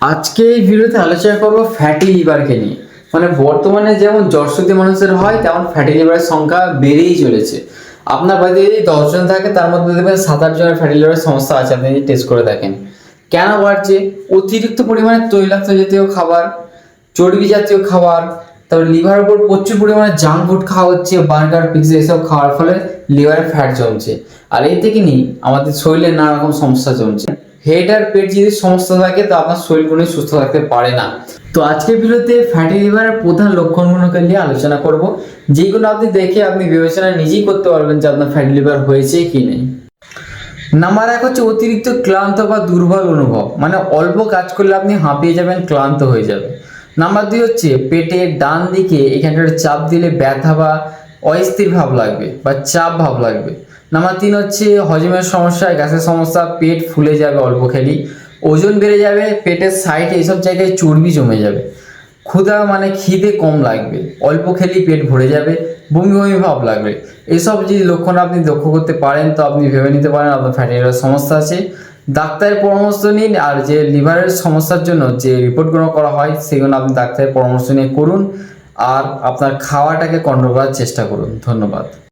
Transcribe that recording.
আজকে এই ভিডিওতে আলোচনা করব ফ্যাটি লিভারকে নিয়ে। মানে বর্তমানে যেমন যশোদি মানুষের হয়, তেমন ফ্যাটি লিভারের সংখ্যা বেড়েই চলেছে। আপনার বাড়িতে যদি দশজন থাকে, তার মধ্যে দেখবেন সাত আট জনের ফ্যাটি লিভারের সমস্যা আছে, আপনি যদি টেস্ট করে দেখেন। কেন বাড়ছে? অতিরিক্ত পরিমাণে তৈলাক্ত জাতীয় খাবার, চর্বি জাতীয় খাবার, তারপর লিভারের উপর প্রচুর পরিমাণে জাঙ্ক ফুড খাওয়া হচ্ছে বার্গার পিৎজা এসব খাওয়ার ফলে লিভারে ফ্যাট জমছে। আর এই থেকে নিয়ে আমাদের শরীরে নানা রকম সমস্যা জমছে। হেড আর পেট যদি সমস্যা থাকে, তো আপনার শরীর সুস্থ থাকতে পারে না। তো আজকের ভিডিওতে ফ্যাটি লিভারের প্রধান লক্ষণগুলোকে নিয়ে আলোচনা করব। যেগুলো আপনি দেখে আপনি বিবেচনা নিজেই করতে পারবেন যে আপনার ফ্যাটি লিভার হয়েছে কি নেই। নাম্বার এক হচ্ছে অতিরিক্ত ক্লান্ত বা দুর্বল অনুভব। মানে অল্প কাজ করলে আপনি হাঁপিয়ে যাবেন, ক্লান্ত হয়ে যাবে নাম্বার দুই হচ্ছে পেটের ডান দিকে এখানটার চাপ দিলে ব্যথা বা অস্থির ভাব লাগবে বা চাপ ভাব লাগবে। নাম্বার তিন হচ্ছে হজমের সমস্যা, গ্যাসের সমস্যা, পেট ফুলে যাবে অল্প খেলি, ওজন বেড়ে যাবে, পেটের সাইডে এইসব জায়গায় চর্বি জমে যাবে। ক্ষুধা মানে খিদে কম লাগবে, অল্প খেলি পেট ভরে যাবে, বমি বমি ভাব লাগবে। এসব যদি লক্ষণ আপনি লক্ষ্য করতে পারেন, তো আপনি ভেবে নিতে পারেন আপনার ফ্যাটি লিভারের সমস্যা আছে। ডাক্তারের পরামর্শ নিন আর যে লিভারের সমস্যার জন্য যে রিপোর্টগুলো করা হয়, সেগুলো আপনি ডাক্তারের পরামর্শ নিয়ে করুন। আর আপনার খাওয়াটাকে কন্ট্রোল করার চেষ্টা করুন। ধন্যবাদ।